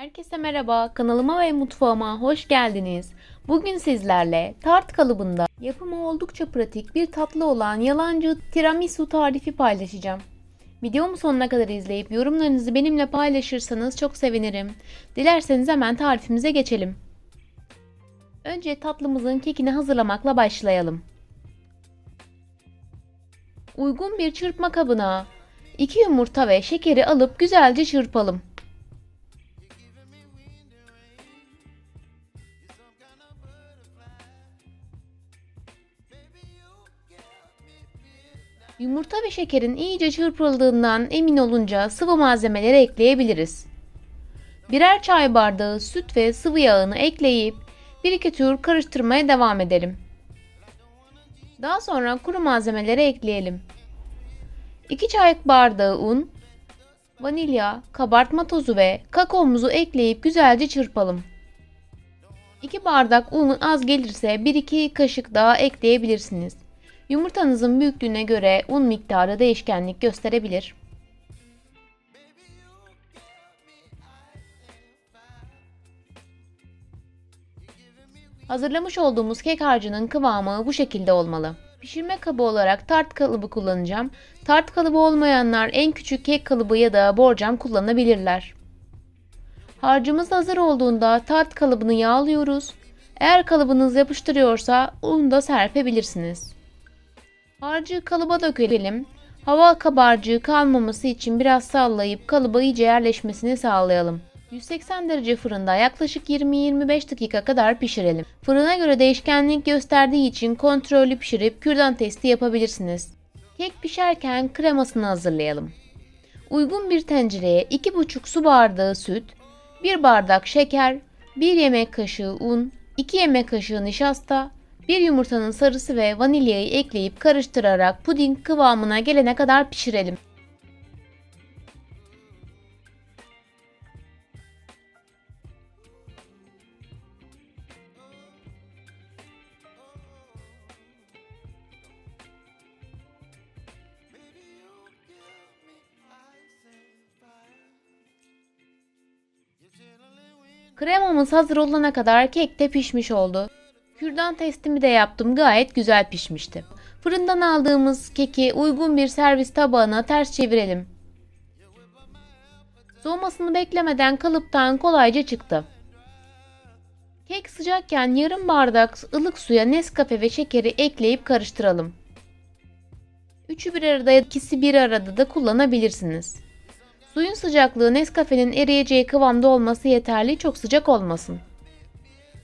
Herkese merhaba, kanalıma ve mutfağıma hoş geldiniz. Bugün sizlerle tart kalıbında yapımı oldukça pratik bir tatlı olan yalancı tiramisu tarifi paylaşacağım. Videomu sonuna kadar izleyip yorumlarınızı benimle paylaşırsanız çok sevinirim. Dilerseniz hemen tarifimize geçelim. Önce tatlımızın kekini hazırlamakla başlayalım. Uygun bir çırpma kabına 2 yumurta ve şekeri alıp güzelce çırpalım. Yumurta ve şekerin iyice çırpıldığından emin olunca sıvı malzemeleri ekleyebiliriz. Birer çay bardağı süt ve sıvı yağını ekleyip 1-2 tur karıştırmaya devam edelim. Daha sonra kuru malzemeleri ekleyelim. 2 çay bardağı un, vanilya, kabartma tozu ve kakaomuzu ekleyip güzelce çırpalım. 2 bardak un az gelirse 1-2 kaşık daha ekleyebilirsiniz. Yumurtanızın büyüklüğüne göre un miktarı değişkenlik gösterebilir. Hazırlamış olduğumuz kek harcının kıvamı bu şekilde olmalı. Pişirme kabı olarak tart kalıbı kullanacağım. Tart kalıbı olmayanlar en küçük kek kalıbı ya da borcam kullanabilirler. Harcımız hazır olduğunda tart kalıbını yağlıyoruz. Eğer kalıbınız yapıştırıyorsa un da serpebilirsiniz. Harcı kalıba dökelim. Hava kabarcığı kalmaması için biraz sallayıp kalıba iyice yerleşmesini sağlayalım. 180 derece fırında yaklaşık 20-25 dakika kadar pişirelim. Fırına göre değişkenlik gösterdiği için kontrollü pişirip kürdan testi yapabilirsiniz. Kek pişerken kremasını hazırlayalım. Uygun bir tencereye 2,5 su bardağı süt, 1 bardak şeker, 1 yemek kaşığı un, 2 yemek kaşığı nişasta, bir yumurtanın sarısı ve vanilyayı ekleyip karıştırarak puding kıvamına gelene kadar pişirelim. Kremamız hazır olana kadar kek de pişmiş oldu. Kürdan testimi de yaptım gayet güzel pişmişti. Fırından aldığımız keki uygun bir servis tabağına ters çevirelim. Soğumasını beklemeden kalıptan kolayca çıktı. Kek sıcakken yarım bardak ılık suya Nescafe ve şekeri ekleyip karıştıralım. Üçü bir arada ikisi bir arada da kullanabilirsiniz. Suyun sıcaklığı Nescafe'nin eriyeceği kıvamda olması yeterli çok sıcak olmasın.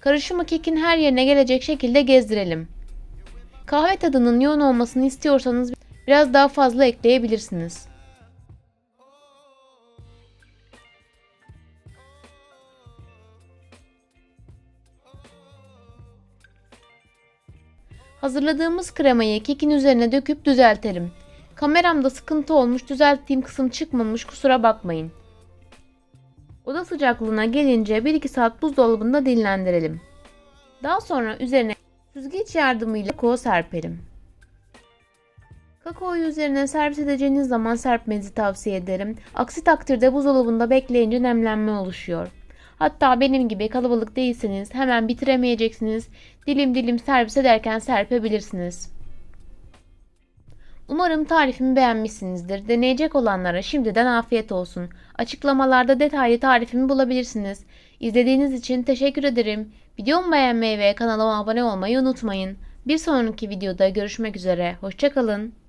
Karışımı kekin her yerine gelecek şekilde gezdirelim. Kahve tadının yoğun olmasını istiyorsanız biraz daha fazla ekleyebilirsiniz. Hazırladığımız kremayı kekin üzerine döküp düzeltelim. Kameramda sıkıntı olmuş, düzelttiğim kısım çıkmamış, kusura bakmayın. Oda sıcaklığına gelince 1-2 saat buzdolabında dinlendirelim. Daha sonra üzerine süzgeç yardımıyla kakao serpelim. Kakaoyu üzerine servis edeceğiniz zaman serpmenizi tavsiye ederim. Aksi takdirde buzdolabında bekleyince nemlenme oluşuyor. Hatta benim gibi kalabalık değilseniz hemen bitiremeyeceksiniz. Dilim dilim servis ederken serpebilirsiniz. Umarım tarifimi beğenmişsinizdir. Deneyecek olanlara şimdiden afiyet olsun. Açıklamalarda detaylı tarifimi bulabilirsiniz. İzlediğiniz için teşekkür ederim. Videomu beğenmeyi ve kanalıma abone olmayı unutmayın. Bir sonraki videoda görüşmek üzere. Hoşçakalın.